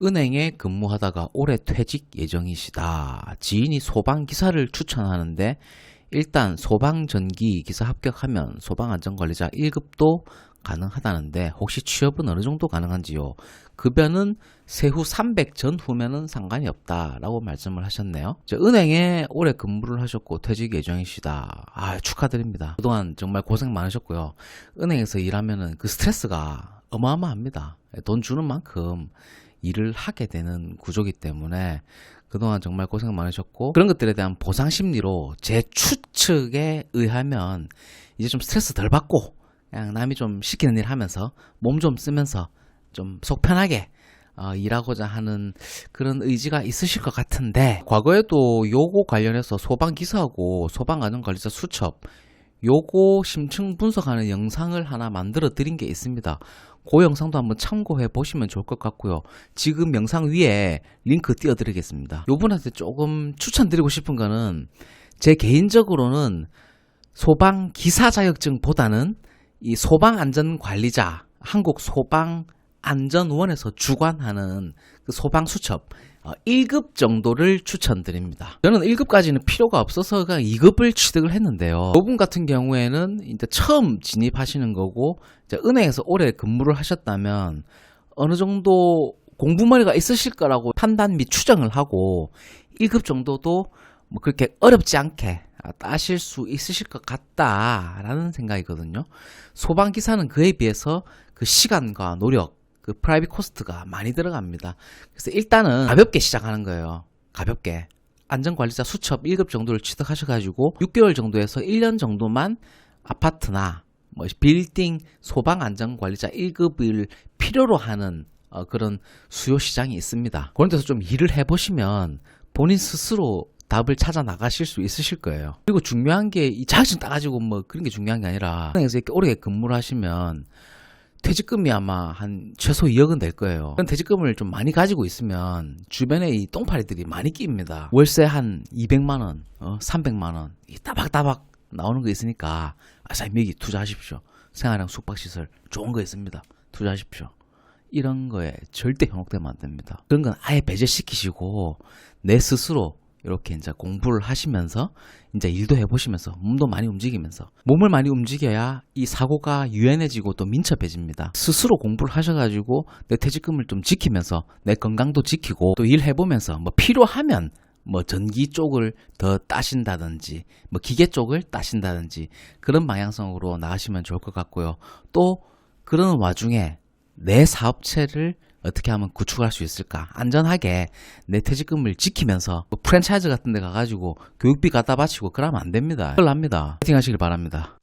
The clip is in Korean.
은행에 근무하다가 올해 퇴직 예정이시다. 지인이 소방 기사를 추천하는데 일단 소방 전기 기사 합격하면 소방 안전관리자 1급도 가능하다는데 혹시 취업은 어느 정도 가능한지요? 급여는 세후 300 전후면은 상관이 없다라고 말씀을 하셨네요. 저 은행에 올해 근무를 하셨고 퇴직 예정이시다. 아 축하드립니다. 그동안 정말 고생 많으셨고요. 은행에서 일하면은 그 스트레스가 어마어마합니다. 돈 주는 만큼 일을 하게 되는 구조기 때문에 그동안 정말 고생 많으셨고 그런 것들에 대한 보상 심리로 제 추측에 의하면 이제 좀 스트레스 덜 받고 그냥 남이 좀 시키는 일 하면서 몸 좀 쓰면서 좀 속 편하게 어, 일하고자 하는 그런 의지가 있으실 것 같은데 과거에도 요거 관련해서 소방 기사하고 소방 안전 관리자 수첩 요거 심층 분석하는 영상을 하나 만들어 드린 게 있습니다. 그 영상도 한번 참고해 보시면 좋을 것 같고요. 지금 영상 위에 링크 띄워 드리겠습니다. 요 분한테 조금 추천드리고 싶은 거는 제 개인적으로는 소방 기사 자격증보다는 이 소방 안전 관리자 한국 소방 안전원에서 주관하는 그 소방 수첩 어, 1급 정도를 추천드립니다. 저는 1급까지는 필요가 없어서 그냥 2급을 취득을 했는데요. 이분 같은 경우에는 이제 처음 진입하시는 거고 은행에서 오래 근무를 하셨다면 어느 정도 공부머리가 있으실 거라고 판단 및 추정을 하고 1급 정도도 뭐 그렇게 어렵지 않게 아, 따실 수 있으실 것 같다라는 생각이거든요. 소방 기사는 그에 비해서 그 시간과 노력, 그 프라이빗 코스트가 많이 들어갑니다. 그래서 일단은 가볍게 시작하는 거예요. 가볍게. 안전관리자 수첩 1급 정도를 취득하셔가지고 6개월 정도에서 1년 정도만 아파트나 뭐 빌딩 소방 안전관리자 1급을 필요로 하는 어, 그런 수요 시장이 있습니다. 그런 데서 좀 일을 해보시면 본인 스스로 답을 찾아 나가실 수 있으실 거예요. 그리고 중요한 게 이 자격증 따가지고 뭐 그런 게 중요한 게 아니라 은행에서 이렇게 오래 근무를 하시면 퇴직금이 아마 한 최소 2억은 될 거예요. 그런 퇴직금을 좀 많이 가지고 있으면 주변에 이 똥파리들이 많이 끼입니다. 월세 한 200만 원, 어, 300만 원, 이 따박따박 나오는 거 있으니까 아싸 미기 투자하십시오. 생활형 숙박시설 좋은 거 있습니다. 투자하십시오. 이런 거에 절대 현혹되면 안 됩니다. 그런 건 아예 배제시키시고 내 스스로 이렇게 이제 공부를 하시면서 이제 일도 해보시면서 몸도 많이 움직이면서 몸을 많이 움직여야 이 사고가 유연해지고 또 민첩해집니다. 스스로 공부를 하셔가지고 내 퇴직금을 좀 지키면서 내 건강도 지키고 또 일 해보면서 뭐 필요하면 뭐 전기 쪽을 더 따신다든지 뭐 기계 쪽을 따신다든지 그런 방향성으로 나가시면 좋을 것 같고요. 또 그런 와중에 내 사업체를 어떻게 하면 구축할 수 있을까? 안전하게 내 퇴직금을 지키면서 뭐 프랜차이즈 같은 데 가가지고 교육비 갖다 바치고 그러면 안 됩니다. 큰일 납니다. 파이팅 하시길 바랍니다.